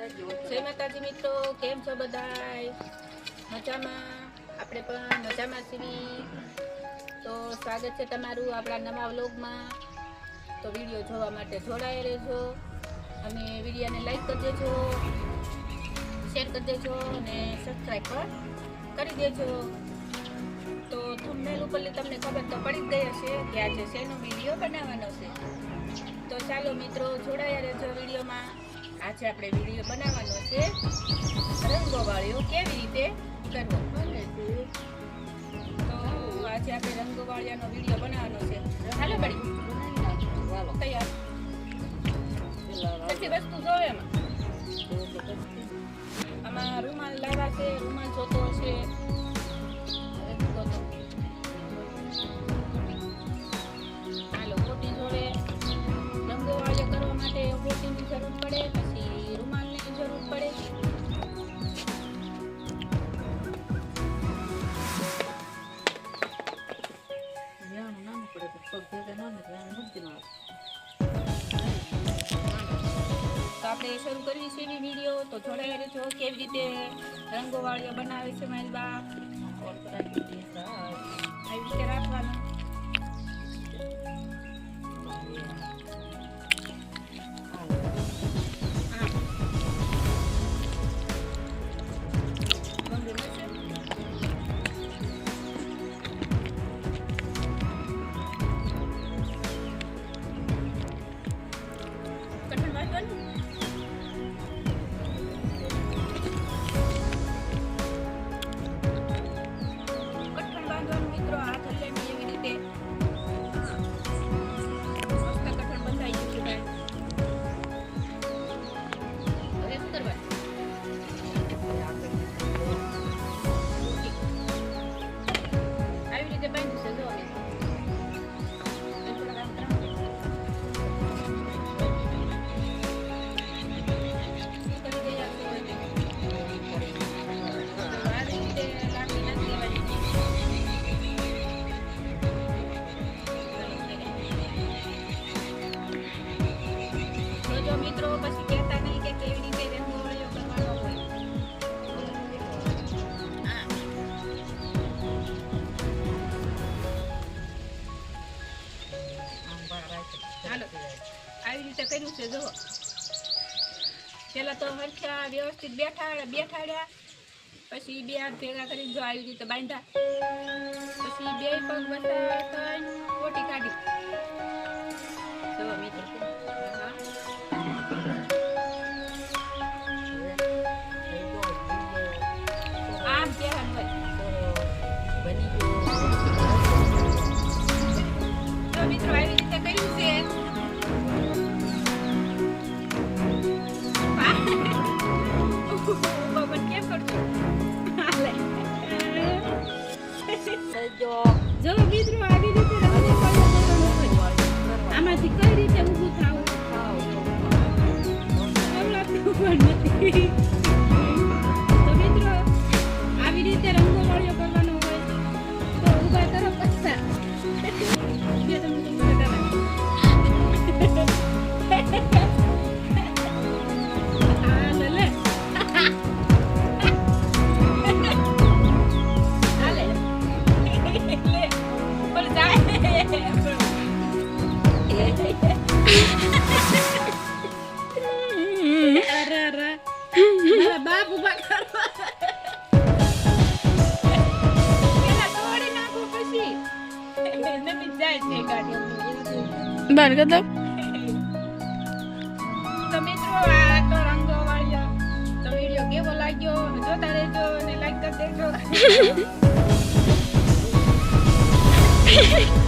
જય માતાજી મિત્રો, કેમ છો બધાય? મજામાં? આપણે પણ મજામાં છીએ. તો સ્વાગત છે તમારું આપણા નવા વ્લોગમાં. તો વીડિયો જોવા માટે જોડાઈ રહેજો. અને વિડીયોને લાઈક કરી દેજો, શેર કરી દેજો અને સબસ્ક્રાઈબ પણ કરી દેજો. તો થંબનેલ ઉપરથી તમને ખબર તો પડી જ ગઈ હશે કે આજે શેનો વીડિયો બનાવવાનો છે. તો ચાલો મિત્રો, જોડાયા રહેજો વિડીયોમાં. આજે આપણે વીડિયો બનાવવાનો છે રંગોવાળીઓ કેવી રીતે કરવો. તો આજે આપણે રંગોવાળિયાનો વીડિયો બનાવવાનો છે. હાલો બડી. તૈયાર. કેટલી વસ્તુ જોવે એમાં. આમાં રૂમાલ લાવ્યા છે રૂમાલ જોતો હશે. માટે મોટીની જરૂર પડે પછી રૂમાલની જરૂર પડે. તો આપણે શરૂ કરવી છે એવી વીડિયો તો જોડાઈ રહેજો કેવી રીતે રંગોવાળીઓ બનાવે છે મારી બા આવી રીતે કર્યું છે, જુઓ. પેલા તો હરખ્યા, વ્યવસ્થિત બેઠા, બેઠાડ્યા. પછી બે હાથ ભેગા કરીને જો આવી રીતે બાંધ્યા. પછી બે પગ થઈને કોટી કાઢી. જો મિત્રો આવી રીતે કરવાનું હોય. આમાંથી કઈ રીતે ઊભું થાવું પણ નથી બાપ ઊભા કરવા બહાર કર દઉં તો મિત્રો આ તો રંગો વાળ્યો. તો વીડિયો કેવો લાગ્યો? જોતા રહેજો અને લાઈક કરી દેજો.